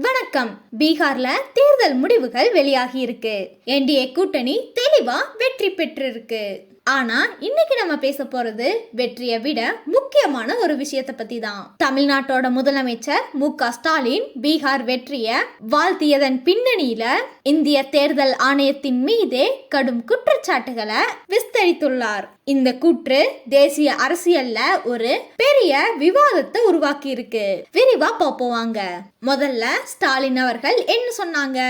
வணக்கம். பீகார்ல தேர்தல் முடிவுகள் வெளியாகி இருக்கு என்டிஏ கூட்டணி தெளிவா வெற்றி பெற்றிருக்கு. ஆனா இன்னைக்கு நம்ம பேச போறது வெற்றியை விட முக்கியமான ஒரு விஷயத்தை பத்தி தான் தமிழ்நாட்டோட முதலமைச்சர் மு க ஸ்டாலின் பீகார் வெற்றியை வாழ்த்தியதன் பின்னணியில இந்திய தேர்தல் ஆணையத்தின் மீதே கடும் குற்றச்சாட்டுகளை விஸ்தரித்துள்ளார். இந்த கூற்று தேசிய அரசியல்ல ஒரு பெரிய விவாதத்தை உருவாக்கி இருக்கு விரிவா பார்ப்போம் முதல்ல ஸ்டாலின் அவர்கள் என்ன சொன்னாங்க?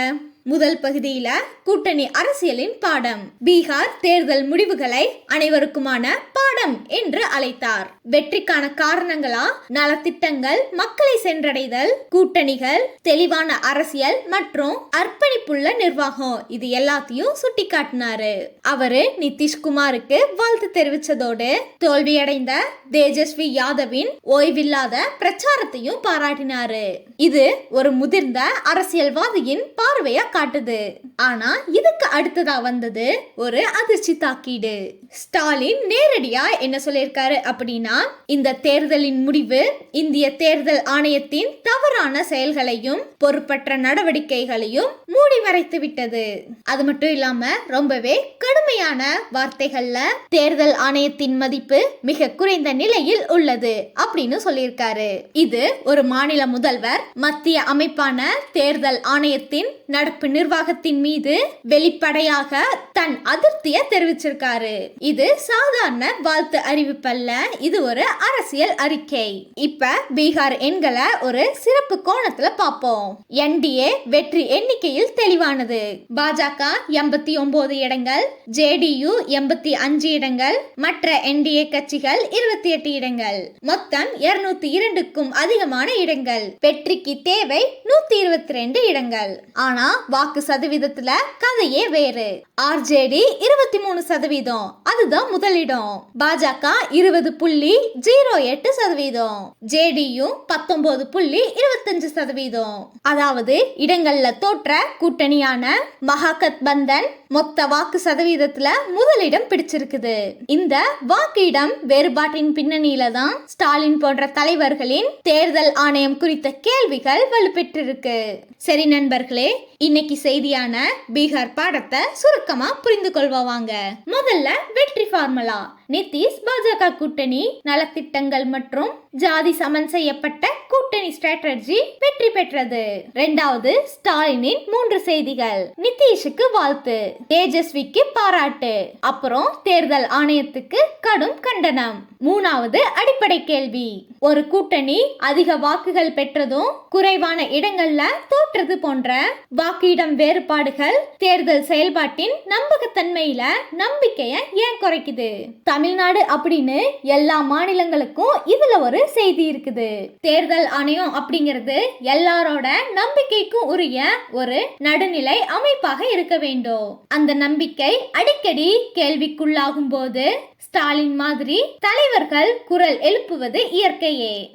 முதல் பகுதியில கூட்டணி அரசியலின் பாடம். பீகார் தேர்தல் முடிவுகளை அனைவருக்குமான பாடம் என்று அழைத்தார். வெற்றிக்கான காரணங்களா? நலத்திட்டங்கள் மக்களை சென்றடைதல் கூட்டணிகள் தெளிவான அரசியல் மற்றும் அர்ப்பணிப்புள்ள நிர்வாகம். இது எல்லாத்தையும் சுட்டிக்காட்டினாரு. அவரு நிதிஷ்குமாருக்கு வாழ்த்து தெரிவித்ததோடு தோல்வியடைந்த தேஜஸ்வி யாதவின் ஓய்வில்லாத பிரச்சாரத்தையும் பாராட்டினாரு. இது ஒரு முதிர்ந்த அரசியல்வாதியின் பார்வையா காட்டுது. ஆனா இதுக்கு அடுத்ததா வந்தது ஒரு அதிர்ச்சி தாக்கீடு. ஸ்டாலின் நேரடியா என்ன சொல்லியிருக்காரு அப்படின்னா இந்த தேர்தலின் முடிவு இந்திய தேர்தல் ஆணையத்தின் தவறான செயல்களையும் பொறுப்பற்ற நடவடிக்கைகளையும் மூடி மறைத்து விட்டது. அது மட்டும் இல்லாம ரொம்பவே கடுமையான வார்த்தைகள்ல தேர்தல் ஆணையத்தின் மதிப்பு மிக குறைந்த நிலையில் உள்ளது அப்படின்னு சொல்லியிருக்காரு. இது ஒரு மாநில முதல்வர் மத்திய அமைப்பான தேர்தல் ஆணையத்தின் நடப்பு நிர்வாகத்தின் மீது வெளிப்படையாக தன் அதிருப்தியை தெரிவிச்சிருக்காரு. இது சாதாரண வாழ்த்து அறிவிப்பல்ல. இது ஒரு அரசியல் அறிக்கை. இப்ப பீகார் எண்களை ஒரு சிறப்பு கோணத்துல பார்ப்போம். என்டிஏ வெற்றி எண்ணிக்கையில் தெளிவானது. பாஜக எண்பத்தி ஒன்பது இடங்கள் ஜேடியு எண்பத்தி அஞ்சு இடங்கள் மற்ற என்டிஏ கட்சிகள் இருபத்தி எட்டு இடங்கள். மொத்தம் இருநூத்தி இரண்டுக்கும் அதிகமான இடங்கள். வெற்றிக்கு தேவை நூத்தி இருபத்தி ரெண்டு இடங்கள். ஆனா வாக்கு சதவீதத்துல கதையே வேறு. ஆர்ஜேடி இருபத்தி மூணு சதவீதம். அதுதான் முதலிடம். பாஜக இருபது புள்ளி ஜீரோ எட்டு சதவீதம். ஜேடியு பத்தொன்பது புள்ளி இருபத்தஞ்சு சதவீதம். அதாவது இடங்கள்ல தோற்ற கூட்டணியான மகாகத் பந்தன் மொத்த வாக்கு சதவீதத்துல முதலிடம் பிடிச்சிருக்குது. இந்த வாக்கு இடம் வேறுபாட்டின் பின்னணியில தான் ஸ்டாலின் போன்ற தலைவர்களின் தேர்தல் ஆணையம் குறித்த கேள்விகள் வலுப்பெற்றிருக்கு. சரி நண்பர்களே இன்னைக்கு செய்தியான பீகார் பாடத்தை சுருக்கமா புரிந்து கொள்வாங்க முதல்ல வெற்றி ஃபார்முலா நிதிஷ் பாஜக கூட்டணி நலத்திட்டங்கள் மற்றும் ஜாதி சமன் செய்யப்பட்ட கூட்டணி ஸ்ட்ராட்டஜி வெற்றி பெற்றது. இரண்டாவது ஸ்டாலினின் மூன்று செய்திகள். நிதிஷுக்கு வாழ்த்து. தேஜஸ்விக்கு பாராட்டு. அப்புறம் தேர்தல் ஆணையத்துக்கு கடும் கண்டனம். மூணாவது அடிப்படை கேள்வி. ஒரு கூட்டணி அதிக வாக்குகள் பெற்றதும் குறைவான இடங்கள்ல தோற்றது போன்ற வாக்கிடம் வேறுபாடுகள் தேர்தல் செயல்பாட்டின் நம்பகத்தன்மையில நம்பிக்கைய ஏன் குறைக்குது? தமிழ்நாடு அப்படின்னு எல்லா மாநிலங்களுக்கும் இதுல ஒரு செய்தி இருக்குது. தேர்தல் ஆணையம் அப்படிங்கிறது எல்லாரோட நம்பிக்கைக்கும் உரிய ஒரு நடுநிலை அமைப்பாக இருக்க வேண்டும். அந்த நம்பிக்கை அடிக்கடி கேள்விக்குள்ளாகும் போது ஸ்டாலின் மாதிரி தலைவர்கள் குரல் எழுப்புவது இயற்கையே.